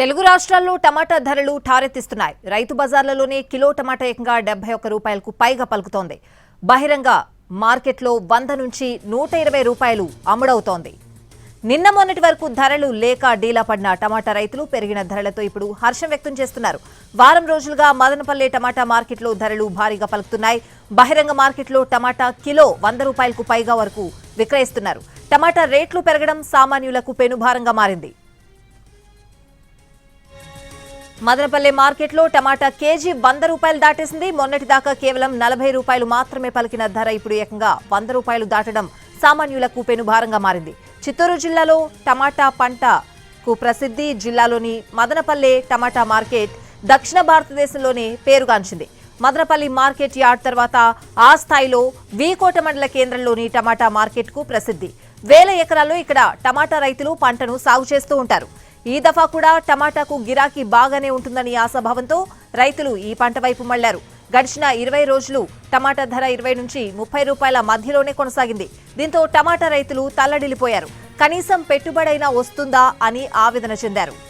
తెలుగు రాష్ట్రాల్లో టమాటా ధరలు ఠారెత్తిస్తున్నాయి. రైతు బజార్లలోనే కిలో టమాటా ఏకంగా డెబ్బై ఒక్క రూపాయలకు పైగా పలుకుతోంది. బహిరంగ మార్కెట్లో వంద నుంచి నూట ఇరవై రూపాయలు అమ్ముడవుతోంది. నిన్న మొన్నటి వరకు ధరలు లేక డీలా పడిన టమాటా రైతులు పెరిగిన ధరలతో ఇప్పుడు హర్షం వ్యక్తం చేస్తున్నారు. వారం రోజులుగా మదనపల్లె టమాటా మార్కెట్లో ధరలు భారీగా పలుకుతున్నాయి. బహిరంగ మార్కెట్లో టమాటా కిలో వంద రూపాయలకు పైగా వరకు విక్రయిస్తున్నారు. టమాటా రేట్లు పెరగడం సామాన్యులకు పెనుభారంగా మారింది. మదనపల్లె మార్కెట్లో టమాటా కేజీ వంద రూపాయలు దాటేసింది. మొన్నటిదాకా కేవలం నలభై రూపాయలు మాత్రమే పలికిన ధర ఇప్పుడు ఏకంగా వంద రూపాయలు దాటడం సామాన్యులకు పెనుభారంగా మారింది. చిత్తూరు జిల్లాలో టమాటా పంటకు ప్రసిద్ధి జిల్లాలోని మదనపల్లె టమాటా మార్కెట్ దక్షిణ భారతదేశంలోనే పేరుగాంచింది. మదనపల్లి మార్కెట్ యార్డ్ తర్వాత ఆ స్థాయిలో వీకోట మండల కేంద్రంలోని టమాటా మార్కెట్కు ప్రసిద్ధి. వేల ఎకరాల్లో ఇక్కడ టమాటా రైతులు పంటను సాగు చేస్తూ ఉంటారు. ఈ దఫా కూడా టమాటాకు గిరాకీ బాగానే ఉంటుందని ఆశాభావంతో రైతులు ఈ పంట వైపు మళ్ళారు. గడిచిన ఇరవై రోజులు టమాటా ధర ఇరవై నుంచి ముప్పై రూపాయల మధ్యలోనే కొనసాగింది. దీంతో టమాటా రైతులు తల్లడిల్లిపోయారు. కనీసం పెట్టుబడైనా వస్తుందా అని ఆవేదన చెందారు.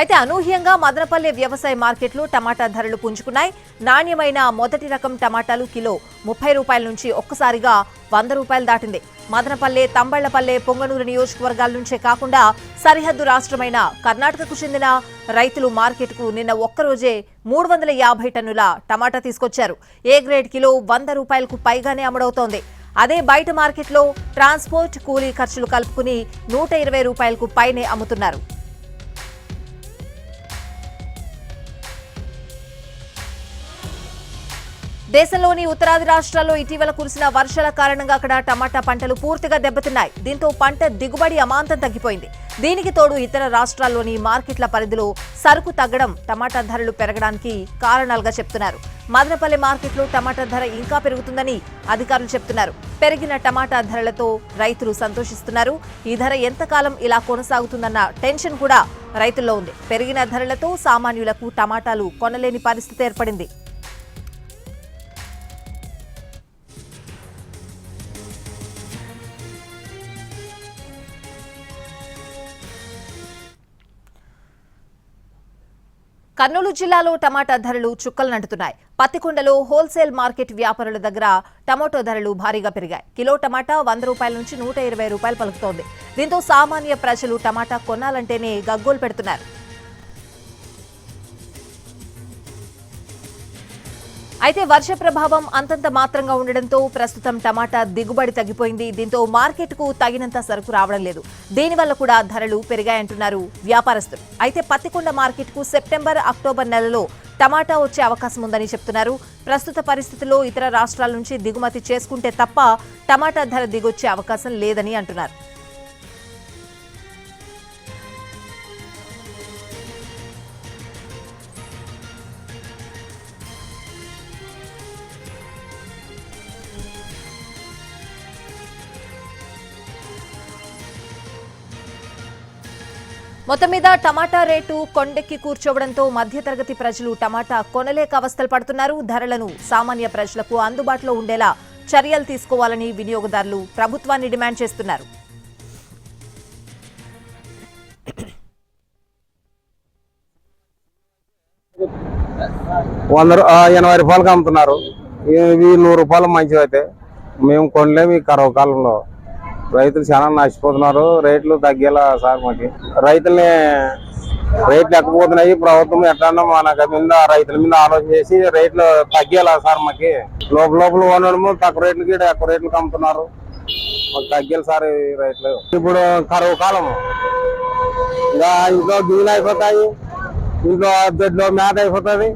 అయితే అనూహ్యంగా మదనపల్లె వ్యవసాయ మార్కెట్లో టమాటా ధరలు పుంజుకున్నాయి. నాణ్యమైన మొదటి రకం టమాటాలు కిలో ముప్పై రూపాయల నుంచి ఒక్కసారిగా వంద రూపాయలు దాటింది. మదనపల్లె తంబళ్ళపల్లె పొంగనూరు నియోజకవర్గాల నుంచే కాకుండా సరిహద్దు రాష్ట్రమైన కర్ణాటకకు చెందిన రైతులు మార్కెట్కు నిన్న ఒక్కరోజే మూడు వందల యాభై టన్నుల టమాటా తీసుకొచ్చారు. ఏ గ్రేడ్ కిలో వంద రూపాయలకు పైగానే అమ్ముడవుతోంది. అదే బయట మార్కెట్లో ట్రాన్స్పోర్ట్ కూలీ ఖర్చులు కలుపుకుని నూట ఇరవై రూపాయలకు పైనే అమ్ముతున్నారు. దేశంలోని ఉత్తరాది రాష్ట్రాల్లో ఇటీవల కురిసిన వర్షాల కారణంగా అక్కడ టమాటా పంటలు పూర్తిగా దెబ్బతిన్నాయి. దీంతో పంట దిగుబడి అమాంతం తగ్గిపోయింది. దీనికి తోడు ఇతర రాష్ట్రాల్లోని మార్కెట్ల పరిధిలో సరుకు తగ్గడం టమాటా ధరలు పెరగడానికి కారణాలుగా చెప్తున్నారు. మదనపల్లి మార్కెట్లో టమాటా ధర ఇంకా పెరుగుతుందని అధికారులు చెప్తున్నారు. పెరిగిన టమాటా ధరలతో రైతులు సంతోషిస్తున్నారు. ఈ ధర ఎంతకాలం ఇలా కొనసాగుతుందన్న టెన్షన్ కూడా రైతుల్లో ఉంది. పెరిగిన ధరలతో సామాన్యులకు టమాటాలు కొనలేని పరిస్థితి ఏర్పడింది. కర్నూలు జిల్లాలో టమాటా ధరలు చుక్కలు నంటుతున్నాయి. పత్తికొండలో హోల్సేల్ మార్కెట్ వ్యాపారుల దగ్గర టమాటో ధరలు భారీగా పెరిగాయి. కిలో టమాటా వంద రూపాయల నుంచి నూట ఇరవై రూపాయలు పలుకుతోంది. దీంతో సామాన్య ప్రజలు టమాటా కొనాలంటేనే గగ్గోలు పెడుతున్నారు. అయితే వర్ష ప్రభావం అంతంత మాత్రంగా ఉండడంతో ప్రస్తుతం టమాటా దిగుబడి తగ్గిపోయింది. దీంతో మార్కెట్కు తగినంత సరుకు రావడం లేదు. దీనివల్ల కూడా ధరలు పెరిగాయంటున్నారు వ్యాపారస్తులు. అయితే పత్తికొండ మార్కెట్కు సెప్టెంబర్ అక్టోబర్ నెలలో టమాటా వచ్చే అవకాశం ఉందని చెప్తున్నారు. ప్రస్తుత పరిస్థితుల్లో ఇతర రాష్ట్రాల నుంచి దిగుమతి చేసుకుంటే తప్ప టమాటా ధర దిగొచ్చే అవకాశం లేదని అంటున్నారు. మొత్తం మీద టమాటా రేటు కొండెక్కి కూర్చోవడంతో మధ్యతరగతి ప్రజలు టమాటా కొనలేక అవస్థలు పడుతున్నారు. ధరలను సామాన్య ప్రజలకు అందుబాటులో ఉండేలా చర్యలు తీసుకోవాలని వినియోగదారులు ప్రభుత్వాన్ని డిమాండ్ చేస్తున్నారు. వంద ఎనభై రూపాయలకి అమ్ముతున్నారు. ఇవి నూరు రూపాయలు మంచివి అయితే మేము కొనలేము ఈ కరవ కాలంలో రైతులు చాలా నష్టపోతున్నారు. రేట్లు తగ్గేలా సార్ మాకు. రైతుల్ని రేట్లు ఎక్కపోతున్నాయి ప్రభుత్వం ఎట్లా మన మీద రైతుల మీద ఆలోచన చేసి రేట్లు తగ్గేలా సార్ మాకి. లోపల లోపల కొనడము తక్కువ రేట్లకి ఈడ ఎక్కువ రేట్లు కమ్ముతున్నారు. మాకు తగ్గేలా సార్ ఈ రేట్లు. ఇప్పుడు కరువు కాలం. ఇంకా ఇంట్లో దిగులు అయిపోతాయి. ఇంట్లో దొడ్లో మేత అయిపోతుంది.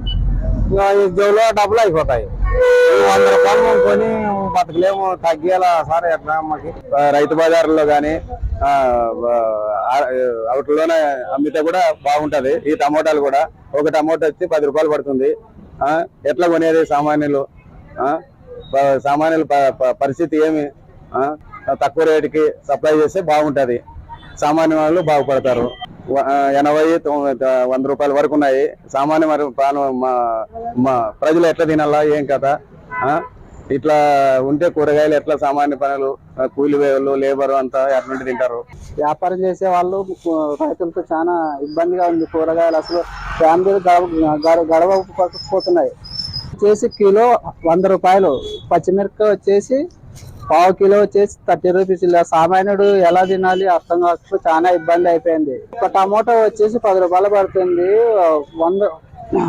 ఇంకా ఈ జోలో డబ్బులు అయిపోతాయి. వంద రూపాయలు కొని బతకలేము తగ్గేలా సార్ ఎట్లా మాకి రైతు బజార్లో కానీ అవుట్లోనే అమ్మితే కూడా బాగుంటది. ఈ టమోటాలు కూడా. ఒక టమోటా వచ్చి పది రూపాయలు పడుతుంది. ఎట్లా కొనేది సామాన్యులు? ప- సామాన్యుల ప- పరిస్థితి ఏమి? తక్కువ రేటుకి సప్లై చేస్తే బాగుంటుంది. సామాన్య వాళ్ళు బాగుపడతారు. ఎనభై వంద రూపాయల వరకు ఉన్నాయి. సామాన్య మరి ప్రాణం మా మా ప్రజలు ఎట్లా తినాలా? ఏం కథ? ఇట్లా ఉంటే కూరగాయలు ఎట్లా సామాన్య పనులు కూలి వేలు లేబర్ అంతా ఎట్లా తింటారు? వ్యాపారం చేసే వాళ్ళు రైతులతో చాలా ఇబ్బందిగా ఉంది కూరగాయలు. అసలు ఫ్యామిలీలు గడవ గడ- గడవకపోతున్నాయి. వచ్చేసి కిలో వంద రూపాయలు పచ్చిమిరపకాయ వచ్చేసి పావు కిలో వచ్చేసి థర్టీ రూపీస్. ఇలా సామాన్యుడు ఎలా తినాలి అర్థం కాకపోతే చాలా ఇబ్బంది అయిపోయింది. ఒక టమోటా వచ్చేసి పది రూపాయలు పడుతుంది. వంద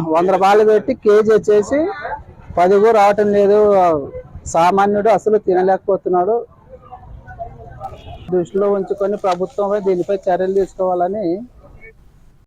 వంద రూపాయలు పెట్టి కేజీ వచ్చేసి పది కూడా రావటం లేదు. సామాన్యుడు అసలు తినలేకపోతున్నాడు. దృష్టిలో ఉంచుకొని ప్రభుత్వం దీనిపై చర్యలు తీసుకోవాలని